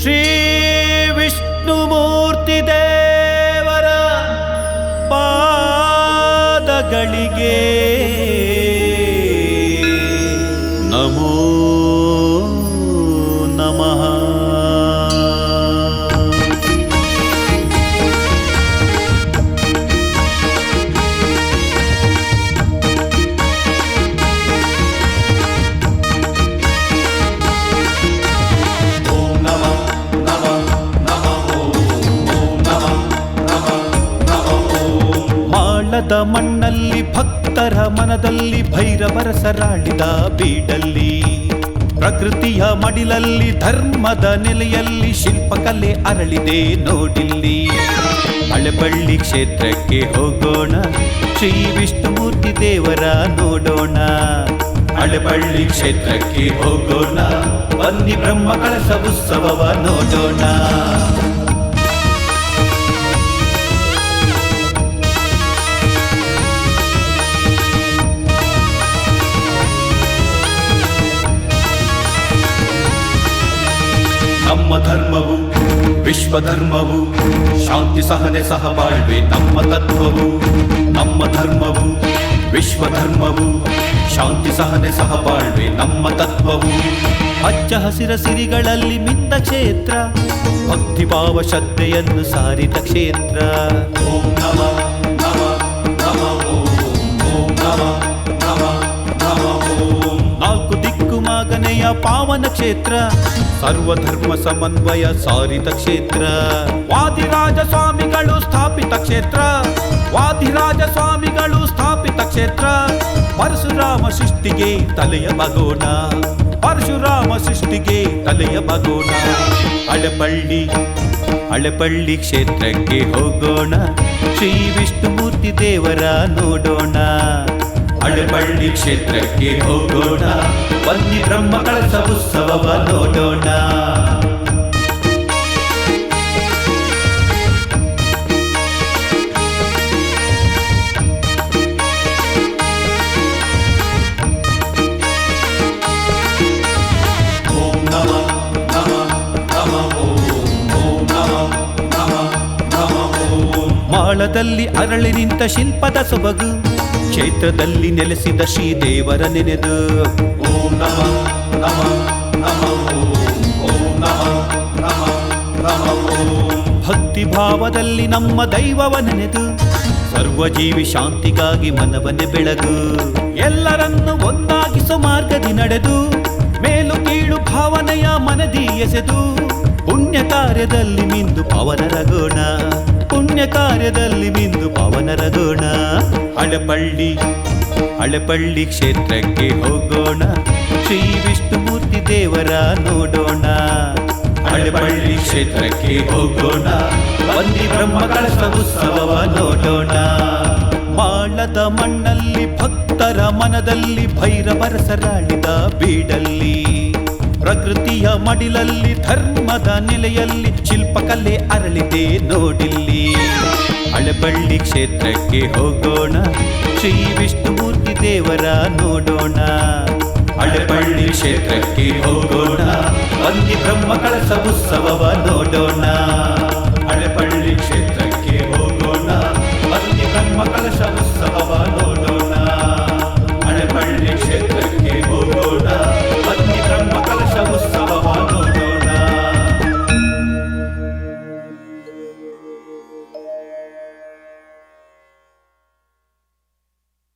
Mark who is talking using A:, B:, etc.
A: ಶ್ರೀ ವಿಷ್ಣುಮೂರ್ತಿ ದೇವರ ಪಾದಗಳಿಗೆ ಮಾಳದ ಮಣ್ಣಲ್ಲಿ ಭಕ್ತರ ಮನದಲ್ಲಿ ಭೈರವರ ಸರಾಳಿದ ಬೀಡಲ್ಲಿ. ಪ್ರಕೃತಿಯ ಮಡಿಲಲ್ಲಿ ಧರ್ಮದ ನೆಲೆಯಲ್ಲಿ ಶಿಲ್ಪಕಲೆ ಅರಳಿದೆ ನೋಡಿಲ್ಲಿ. ಹಳೆಬಳ್ಳಿ ಕ್ಷೇತ್ರಕ್ಕೆ ಹೋಗೋಣ, ಶ್ರೀ ವಿಷ್ಣುಮೂರ್ತಿ ದೇವರ ನೋಡೋಣ. ಹಳೆಬಳ್ಳಿ ಕ್ಷೇತ್ರಕ್ಕೆ ಹೋಗೋಣ, ಬನ್ನಿ ಬ್ರಹ್ಮ ಕಳಸ ಉತ್ಸವವ ನೋಡೋಣ. ಧರ್ಮವು ವಿಶ್ವ ಧರ್ಮವು ಶಾಂತಿ ಸಹನೆ ಸಹಬಾಳ್ವೆ, ನಮ್ಮ ತತ್ವವು, ನಮ್ಮ ಧರ್ಮವು ವಿಶ್ವ ಧರ್ಮವು ಶಾಂತಿ ಸಹನೆ ಸಹಬಾಳ್ವೆ, ನಮ್ಮ ತತ್ವವು. ಹಚ್ಚ ಹಸಿರ ಸಿರಿಗಳಲ್ಲಿ ಮಿತ್ತ ಕ್ಷೇತ್ರ ಭಕ್ತಿಭಾವ ಶ್ರದ್ಧೆಯನ್ನು ಸಾರಿದ ಕ್ಷೇತ್ರ. ಓಂ ನಮ. ಮಾಗನೆಯ ಪಾವನ ಕ್ಷೇತ್ರ, ಸರ್ವಧರ್ಮ ಸಮನ್ವಯ ಸಾರಿತ ಕ್ಷೇತ್ರ. ವಾದಿರಾಜ ಸ್ವಾಮಿಗಳು ಸ್ಥಾಪಿತ ಕ್ಷೇತ್ರ, ವಾದಿರಾಜ ಸ್ವಾಮಿಗಳು ಸ್ಥಾಪಿತ ಕ್ಷೇತ್ರ. ಪರಶುರಾಮ ಸೃಷ್ಟಿಗೆ ತಲೆಯ ಬಗೋಣ, ಪರಶುರಾಮ ಸೃಷ್ಟಿಗೆ ತಲೆಯ ಬಗೋಣ. ಅಳೆಪಳ್ಳಿ ಅಳೆಪಳ್ಳಿ ಕ್ಷೇತ್ರಕ್ಕೆ ಹೋಗೋಣ, ಶ್ರೀ ವಿಷ್ಣುಮೂರ್ತಿ ದೇವರ ನೋಡೋಣ. ಹಳೆಬಳ್ಳಿ ಕ್ಷೇತ್ರಕ್ಕೆ ಹೋಗೋಣ ಬನ್ನಿ ಬ್ರಹ್ಮ ಕಳಸ ಉತ್ಸವವ ನೋಡೋಣ ಓಂ ನಮ ನಮ ನಮ ಓಂ ಓಂ ನಮ ನಮ ನಮ ಓಂ ಮಾಳದಲ್ಲಿ ಅರಳಿ ನಿಂತ ಶಿಲ್ಪದ ಸೊಬಗು ಕ್ಷೇತ್ರದಲ್ಲಿ ನೆಲೆಸಿದ ಶ್ರೀದೇವರ ನೆನೆದು. ಓಂ ನಮ ನಮ ನಮ ಓಂ ನಮ ನಮ ಭಕ್ತಿ ಭಾವದಲ್ಲಿ ನಮ್ಮ ದೈವವ ನೆನೆದು ಸರ್ವಜೀವಿ ಶಾಂತಿಗಾಗಿ ಮನವನ್ನೇ ಬೆಳಗು ಎಲ್ಲರನ್ನು ಒಂದಾಗಿಸೋ ಮಾರ್ಗದಿ ನಡೆದು ಮೇಲು ಕೀಳು ಭಾವನೆಯ ಮನದಿ ಎಸೆದು ಪುಣ್ಯ ಕಾರ್ಯದಲ್ಲಿ ಮಿಂದು ಪವನರಗೋಣ ಕಾರ್ಯದಲ್ಲಿ ಪವನರ ಗುಣ ಹಳೆಪಳ್ಳಿ ಹಳೆಪಳ್ಳಿ ಕ್ಷೇತ್ರಕ್ಕೆ ಹೋಗೋಣ. ಶ್ರೀ ವಿಷ್ಣುಮೂರ್ತಿ ದೇವರ ನೋಡೋಣ. ಹಳೆಪಳ್ಳಿ ಕ್ಷೇತ್ರಕ್ಕೆ ಹೋಗೋಣ. ಬಂದಿ ಬ್ರಹ್ಮ ಕಳಸ ಉತ್ಸವವ ನೋಡೋಣ. ಮಾಳದ ಮಣ್ಣಲ್ಲಿ ಭಕ್ತರ ಮನದಲ್ಲಿ ಭೈರವರ ಸರಾಳಿದ ಬೀಡಲ್ಲಿ. ಪ್ರಕೃತಿಯ ಮಡಿಲಲ್ಲಿ, ಧರ್ಮದ ನೆಲೆಯಲ್ಲಿ ಶಿಲ್ಪಕಲೆ ಅರಳಿದೆ ನೋಡಿಲ್ಲಿ. ಹಳೆಬಳ್ಳಿ ಕ್ಷೇತ್ರಕ್ಕೆ ಹೋಗೋಣ, ಶ್ರೀ ವಿಷ್ಣುಮೂರ್ತಿ ದೇವರ ನೋಡೋಣ. ಹಳೆಬಳ್ಳಿ ಕ್ಷೇತ್ರಕ್ಕೆ ಹೋಗೋಣ ಬಂದಿ ಬ್ರಹ್ಮ ಕಳಸ ಉತ್ಸವವ ನೋಡೋಣ.